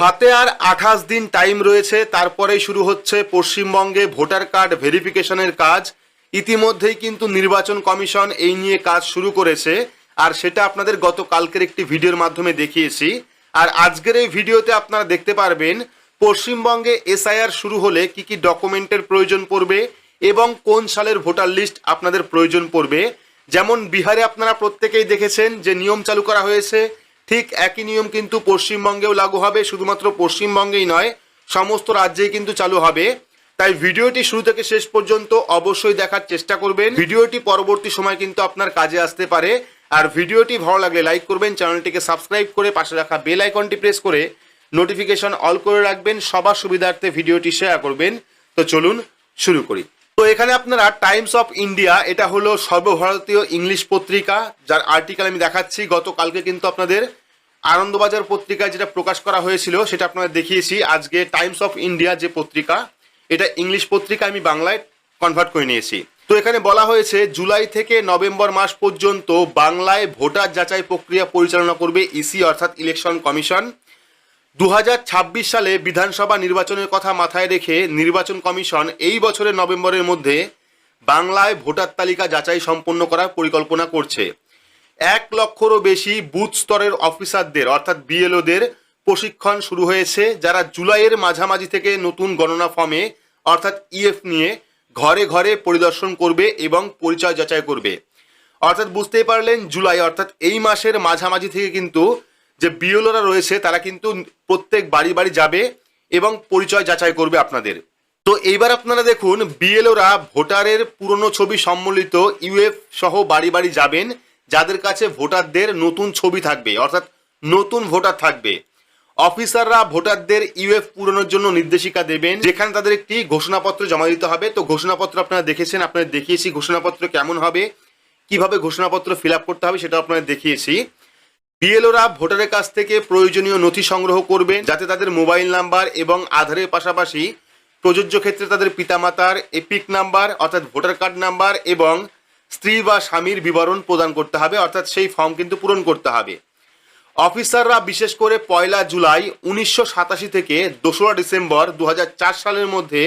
হাতে আর আঠাশ দিন টাইম রয়েছে। তারপরেই শুরু হচ্ছে পশ্চিমবঙ্গে ভোটার কার্ড ভেরিফিকেশনের কাজ। ইতিমধ্যেই কিন্তু নির্বাচন কমিশন এই নিয়ে কাজ শুরু করেছে। আর সেটা আপনাদের গত কালকের একটি ভিডিওর মাধ্যমে দেখিয়েছি। আর আজকের এই ভিডিওতে আপনারা দেখতে পারবেন, পশ্চিমবঙ্গে এসআইআর শুরু হলে কি কি ডকুমেন্টের প্রয়োজন পড়বে এবং কোন সালের ভোটার লিস্ট আপনাদের প্রয়োজন পড়বে। যেমন বিহারে আপনারা প্রত্যেকেই দেখেছেন যে নিয়ম চালু করা হয়েছে। ঠিক একই নিয়ম কিন্তু পশ্চিমবঙ্গেও লাগু হবে, শুধুমাত্র পশ্চিমবঙ্গেই নয়, সমস্ত রাজ্যেই কিন্তু চালু হবে। তাই ভিডিওটি শুরু থেকে শেষ পর্যন্ত অবশ্যই দেখার চেষ্টা করবেন। ভিডিওটি পরবর্তী সময় কিন্তু আপনার কাজে আসতে পারে। আর ভিডিওটি ভালো লাগলে লাইক করবেন, চ্যানেলটিকে সাবস্ক্রাইব করে পাশে রাখা বেল আইকনটি প্রেস করে নোটিফিকেশন অল করে রাখবেন। সবার সুবিধার্থে ভিডিওটি শেয়ার করবেন। তো চলুন শুরু করি। এখানে আপনারা টাইমস অফ ইন্ডিয়া এটা হলো সর্বভারতীয় ইংলিশ পত্রিকা, যার আর্টিকেল আমি দেখাচ্ছি। গতকালকে কিন্তু আপনাদের আনন্দবাজার পত্রিকায় যেটা প্রকাশ করা হয়েছিল, সেটা আপনাদের দেখিয়েছি। আজকে টাইমস অফ ইন্ডিয়া যে পত্রিকা, এটা ইংলিশ পত্রিকা আমি বাংলায় কনভার্ট করে নিয়েছি। তো এখানে বলা হয়েছে, জুলাই থেকে নভেম্বর মাস পর্যন্ত বাংলায় ভোটার যাচাই প্রক্রিয়া পরিচালনা করবে ইসি অর্থাৎ ইলেকশন কমিশন দু হাজার ছাব্বিশ সালে বিধানসভা নির্বাচনের কথা মাথায় রেখে নির্বাচন কমিশন এই বছরের নভেম্বরের মধ্যে বাংলায় ভোটার তালিকা যাচাই সম্পন্ন করার পরিকল্পনা করছে। এক লক্ষরও বেশি বুথ স্তরের অফিসারদের, অর্থাৎ বিএলওদের, প্রশিক্ষণ শুরু হয়েছে, যারা জুলাইয়ের মাঝামাঝি থেকে নতুন গণনা ফর্মে, অর্থাৎ ইএফ নিয়ে ঘরে ঘরে পরিদর্শন করবে এবং পরিচয় যাচাই করবে। অর্থাৎ বুঝতেই পারলেন, জুলাই, অর্থাৎ এই মাসের মাঝামাঝি থেকে কিন্তু যে বিএলওরা রয়েছে, তারা কিন্তু প্রত্যেক বাড়ি বাড়ি যাবে এবং পরিচয় যাচাই করবে আপনাদের। তো এইবার আপনারা দেখুন, বিএলওরা ভোটারের পুরনো ছবি সম্মিলিত ইউএফ সহ বাড়ি বাড়ি যাবেন, যাদের কাছে ভোটারদের নতুন ছবি থাকবে, অর্থাৎ নতুন ভোটার থাকবে। অফিসাররা ভোটারদের ইউএফ পূরণের জন্য নির্দেশিকা দেবেন, যেখানে তাদের একটি ঘোষণাপত্র জমা দিতে হবে। তো ঘোষণাপত্র আপনারা দেখেছেন, আপনাদের দেখিয়েছি ঘোষণাপত্র কেমন হবে, কীভাবে ঘোষণাপত্র ফিল করতে হবে সেটা আপনাদের দেখিয়েছি। বিএলওরা ভোটারের কাছ থেকে প্রয়োজনীয় নথি সংগ্রহ করবেন যাতে তাদের মোবাইল নাম্বার এবং আধারের পাশাপাশি প্রযোজ্য ক্ষেত্রে তাদের পিতামাতার এপিক নাম্বার, অর্থাৎ ভোটার কার্ড নাম্বার এবং স্ত্রী বা স্বামীর বিবরণ প্রদান করতে হবে, অর্থাৎ সেই ফর্ম কিন্তু পূরণ করতে হবে। অফিসাররা বিশেষ করে পয়লা জুলাই উনিশশো সাতাশি থেকে দোসরা ডিসেম্বর দু হাজার চার সালের মধ্যে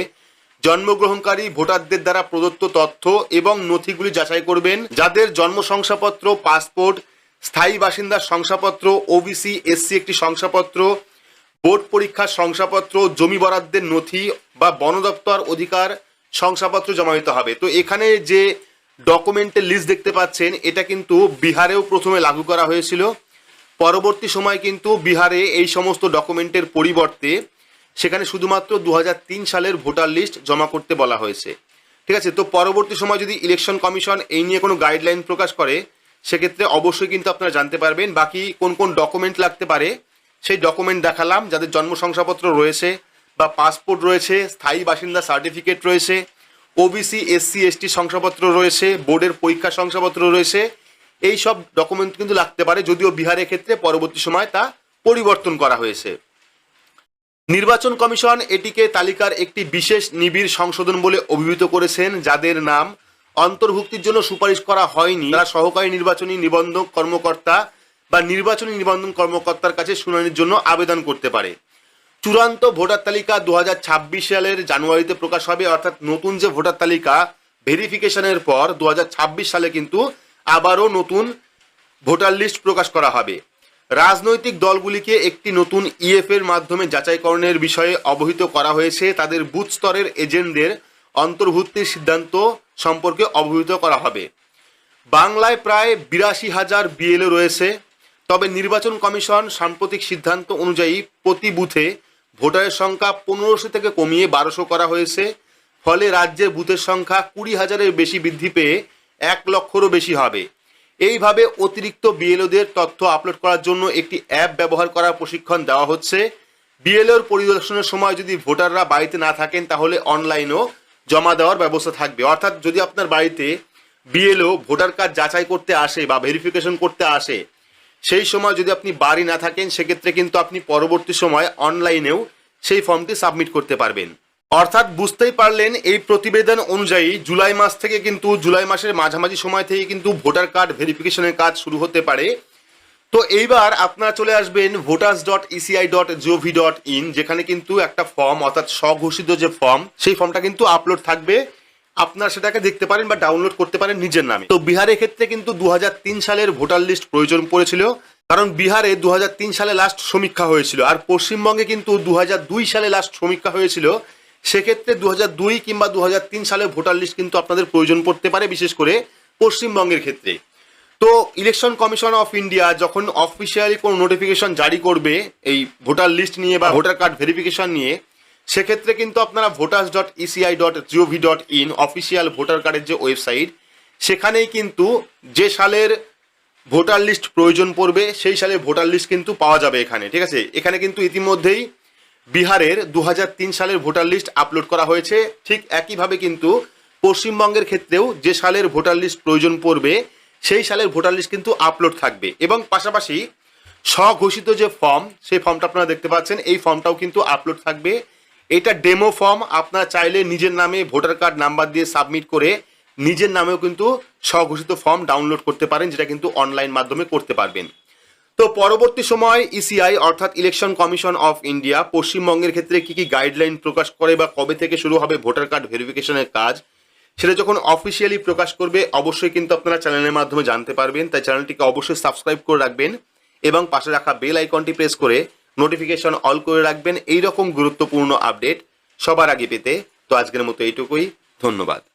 জন্মগ্রহণকারী ভোটারদের দ্বারা প্রদত্ত তথ্য এবং নথিগুলি যাচাই করবেন, যাদের জন্ম শংসাপত্র, পাসপোর্ট স্থায়ী বাসিন্দার শংসাপত্র ওবিসি এসসি একটি শংসাপত্র, বোর্ড পরীক্ষার শংসাপত্র, জমি বরাদ্দের নথি বা বন দপ্তর অধিকার শংসাপত্র জমা দিতে হবে। তো এখানে যে ডকুমেন্টের লিস্ট দেখতে পাচ্ছেন, এটা কিন্তু বিহারেও প্রথমে লাগু করা হয়েছিল। পরবর্তী সময় কিন্তু বিহারে এই সমস্ত ডকুমেন্টের পরিবর্তে সেখানে শুধুমাত্র দু হাজার তিন সালের ভোটার লিস্ট জমা করতে বলা হয়েছে। ঠিক আছে? তো পরবর্তী সময় যদি ইলেকশন কমিশন এই নিয়ে কোনো গাইডলাইন প্রকাশ করে সেক্ষেত্রে অবশ্যই কিন্তু আপনারা জানতে পারবেন বাকি কোন কোন ডকুমেন্ট লাগতে পারে। সেই ডকুমেন্ট দেখালাম, যাদের জন্ম শংসাপত্র রয়েছে বা পাসপোর্ট রয়েছে, স্থায়ী বাসিন্দা সার্টিফিকেট রয়েছে ওবিসি এসসি এসটি শংসাপত্র রয়েছে, বোর্ডের পরীক্ষা শংসাপত্র রয়েছে এই সব ডকুমেন্ট কিন্তু লাগতে পারে, যদিও বিহারের ক্ষেত্রে পরবর্তী সময় তা পরিবর্তন করা হয়েছে। নির্বাচন কমিশন এটিকে তালিকার একটি বিশেষ নিবিড় সংশোধন বলে অভিহিত করেছেন, যাদের নাম অন্তর্ভুক্তির জন্য সুপারিশ করা হয়নি। তারা সহকারী নির্বাচনী নিবন্ধক কর্মকর্তা বা নির্বাচনী নিবন্ধন কর্মকর্তার কাছে শুনানির জন্য আবেদন করতে পারে। চূড়ান্ত ভোটার তালিকা দু হাজার ছাব্বিশ সালের জানুয়ারিতে প্রকাশ হবে, অর্থাৎ নতুন যে ভোটার তালিকা ভেরিফিকেশনের পর দু হাজার ছাব্বিশ সালে কিন্তু আবারও নতুন ভোটার লিস্ট প্রকাশ করা হবে। রাজনৈতিক দলগুলিকে একটি নতুন ইএফ এর মাধ্যমে যাচাইকরণের বিষয়ে অবহিত করা হয়েছে। তাদের বুথ স্তরের এজেন্টদের অন্তর্ভুক্তির সিদ্ধান্ত সম্পর্কে অবহিত করা হবে। বাংলায় প্রায় বিরাশি হাজার বিএলও রয়েছে, তবে নির্বাচন কমিশন সাম্প্রতিক সিদ্ধান্ত অনুযায়ী প্রতি বুথে ভোটারের সংখ্যা পনেরোশো থেকে কমিয়ে বারোশো করা হয়েছে, ফলে রাজ্যের বুথের সংখ্যা কুড়ি হাজারের বেশি বৃদ্ধি পেয়ে এক লক্ষরও বেশি হবে। এইভাবে অতিরিক্ত বিএলওদের তথ্য আপলোড করার জন্য একটি অ্যাপ ব্যবহার করার প্রশিক্ষণ দেওয়া হচ্ছে। বিএলওর পরিদর্শনের সময় যদি ভোটাররা বাড়িতে না থাকেন, তাহলে অনলাইনেও জমা দেওয়ার ব্যবস্থা থাকবে। অর্থাৎ যদি আপনার বাড়িতে বিএলও ভোটার কার্ড যাচাই করতে আসে বা ভেরিফিকেশন করতে আসে, সেই সময় যদি আপনি বাড়ি না থাকেন, সেক্ষেত্রে কিন্তু আপনি পরবর্তী সময় অনলাইনেও সেই ফর্মটি সাবমিট করতে পারবেন। অর্থাৎ বুঝতেই পারলেন, এই প্রতিবেদন অনুযায়ী জুলাই মাস থেকে কিন্তু, জুলাই মাসের মাঝামাঝি সময় থেকে কিন্তু ভোটার কার্ড ভেরিফিকেশনের কাজ শুরু হতে পারে। তো এইবার আপনারা চলে আসবেন voters dot ECI dot GOV dot in যেখানে কিন্তু একটা ফর্ম অর্থাৎ স্বঘোষিত যে ফর্ম সেই ফর্মটা কিন্তু আপলোড থাকবে। আপনারা সেটাকে দেখতে পারেন বা ডাউনলোড করতে পারেন নিজের নামে। তো বিহারের ক্ষেত্রে কিন্তু দু হাজার তিন সালের ভোটার লিস্ট প্রয়োজন পড়েছিল, কারণ বিহারে দু হাজার তিন সালে লাস্ট সমীক্ষা হয়েছিল, আর পশ্চিমবঙ্গে কিন্তু দু হাজার দুই সালে লাস্ট সমীক্ষা হয়েছিল। সেক্ষেত্রে দু দুই কিংবা দু হাজার তিন সালে ভোটার লিস্ট কিন্তু আপনাদের প্রয়োজন পড়তে পারে, বিশেষ করে পশ্চিমবঙ্গের ক্ষেত্রে। তো ইলেকশন কমিশন অফ ইন্ডিয়া যখন অফিসিয়ালি কোনো নোটিফিকেশন জারি করবে, এই ভোটার লিস্ট নিয়ে বা ভোটার কার্ড ভেরিফিকেশন নিয়ে, সেক্ষেত্রে কিন্তু আপনারা voters dot ECI dot GOV dot in official voter কার্ডের যে ওয়েবসাইট সেখানেই কিন্তু যে সালের ভোটার লিস্ট প্রয়োজন পড়বে, সেই সালের ভোটার লিস্ট কিন্তু পাওয়া যাবে এখানে, ঠিক আছে? এখানে কিন্তু ইতিমধ্যেই বিহারের দু হাজার তিন সালের ভোটার লিস্ট আপলোড করা হয়েছে। ঠিক একইভাবে কিন্তু পশ্চিমবঙ্গের ক্ষেত্রেও যে সালের ভোটার লিস্ট প্রয়োজন পড়বে সেই সালের ভোটার লিস্ট কিন্তু আপলোড থাকবে। এবং পাশাপাশি স্বঘোষিত যে ফর্ম সেই ফর্মটা আপনারা দেখতে পাচ্ছেন, এই ফর্মটাও কিন্তু আপলোড থাকবে। এটা ডেমো ফর্ম আপনারা চাইলে নিজের নামে ভোটার কার্ড নাম্বার দিয়ে সাবমিট করে নিজের নামেও কিন্তু স্বঘোষিত ফর্ম ডাউনলোড করতে পারেন, যেটা কিন্তু অনলাইন মাধ্যমে করতে পারবেন। তো পরবর্তী সময় ইসিআই অর্থাৎ ইলেকশন কমিশন অফ ইন্ডিয়া পশ্চিমবঙ্গের ক্ষেত্রে কি কি গাইডলাইন প্রকাশ করে বা কবে থেকে শুরু হবে ভোটার কার্ড ভেরিফিকেশনের কাজ সেটা যখন অফিসিয়ালি প্রকাশ করবে, অবশ্যই কিন্তু আপনারা চ্যানেলের মাধ্যমে জানতে পারবেন। তাই চ্যানেলটিকে অবশ্যই সাবস্ক্রাইব করে রাখবেন এবং পাশে রাখা বেল আইকনটি প্রেস করে নোটিফিকেশন অল করে রাখবেন। এইরকম গুরুত্বপূর্ণ আপডেট সবার আগে পেতে। তো আজকের মতো এইটুকুই। ধন্যবাদ।